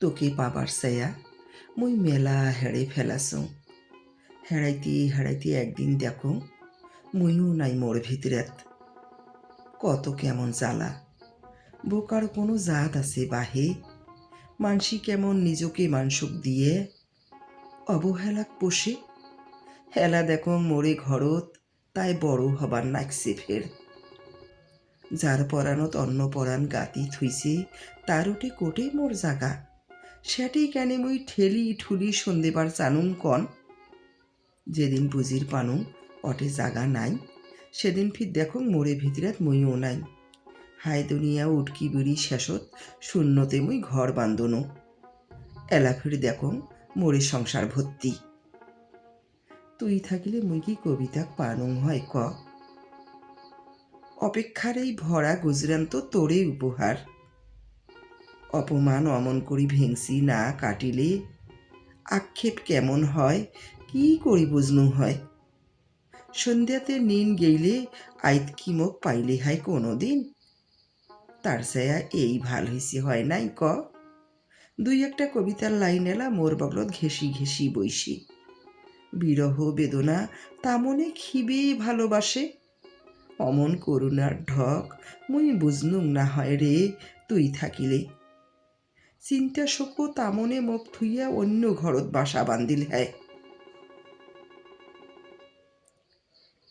তোকে পাবার সায়া মুই মেলা হেড়ে ফেলাছো হেড়াইতে হেড়াইতে একদিন দেখো, মুইও নাই মোর ভিতরেত। কত কেমন জ্বালা। বোকার কোনো জাত আছে বাহে। মানসি কেমন নিজকে মানসুক দিয়ে। অবহেলাক পোষে। হেলা দেখো মোরে ঘরত, তাই বড় হবার নাকছে ফের। যার পরাণত অন্য পরাণ গাতি থুইছে, তার ওটে কোটে মোর জাগা। সেটি কেন মুই ঠেলি ঠুলি সন্ধেবার চানুম কন। যেদিন বুঝির পানুম, অটে জাগা নাই। সেদিন ফির দেখো মোরে ভিতরাত মুইও নাই। হাই দুনিয়া উটকি বিড়ি শেষত শূন্যতে মুই ঘর বান্ধনো। এলা ফির দেখো মোরে সংসার ভর্তি। তুই থাকিলে মুই কি কবিতা পানুং হয় ক? অপেক্ষার এই ভরা গুজরান্ত তোরে উপহার। অপমান অমন করি ভেংসি না কাটিলে? আক্ষেপ কেমন হয়? কি করি বুঝনু হয়? সন্ধ্যাতে নিন গেইলে আইত কি মোক পাইলে হয় কোনো দিন তার সায়া এই ভালো হইছে হয় নাই ক? দুই একটা কবিতার লাইন এলা মোর বগলত ঘেসি ঘেসি বইসি বিরহ, বেদনা তামনে খিবে ভালোবাসে। অমন করুণার ঢক মুই বুঝনুম না হয় রে তুই থাকিলে। চিন্তা শোক তামনে মোক থুইয়া অন্য ঘরত বাসা বান্দিল হ্যায়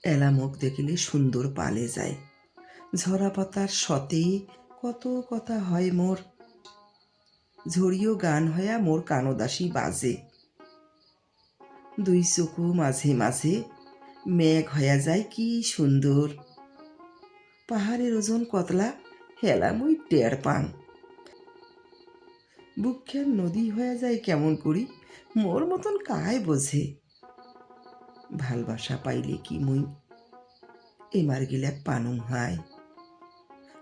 এলা মুখ দেখিলে সুন্দর পালে যায়। ঝরা পাতার সতে কত কথা হয় মোর। ঝরিও গান হয়া মোর কানদাসী বাজে। দুই চকু মাঝে মাঝে মেঘ হয়া যায় কি সুন্দর। পাহাড়ের ওজন কতলা হেলা মুই টের পাং। বুকখান নদী হয়ে যায় কেমন করি? মোর মতন কায় বোঝে? ভালবাসা পাইলে কি মুই? এমার গিলা পানুং হায়।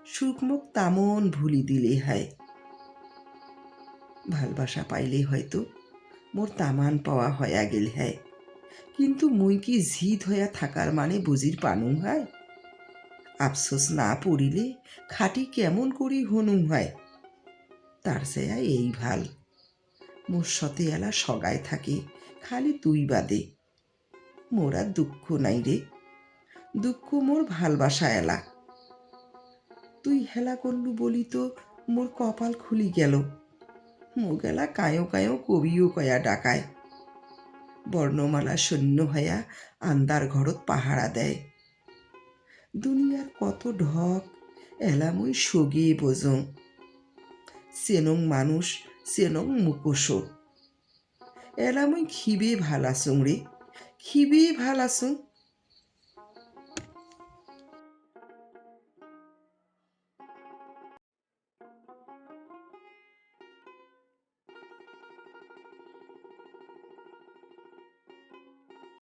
সুখমুখ তামন ভুলি দিলে হায়। ভালবাসা পাইলে হয়তো মোর তামান পাওয়া হয়া গেল হ্যায় কিন্তু মুই কি জিদ হইয়া থাকার মানে বুঝির পানুং হয়? আফসোস না পড়িলে খাটি কেমন করি হনুম হয়? তার সেয়া এই ভালো। মোর সতে এলা সগায় থাকে, খালি তুই বাদে। মোরা দুঃখ নাই রে। দুঃখ মোর ভালবাসা এলা। তুই হেলা করলু বলি তো মোর কপাল খুলি গেল। মোগেলা কায়ো কায়ো কবিও কয়া ডাকায়। বর্ণমালা শূন্য হইয়া আন্দার ঘরত পাহারা দেয়। দুনিয়ার কত ঢক এলামুই সগিয়ে বোঝং। চেনং মানুষ চেনং মুখোশো এলামুই খিবে ভালো আসুং রে। খিবে ভালো আসুং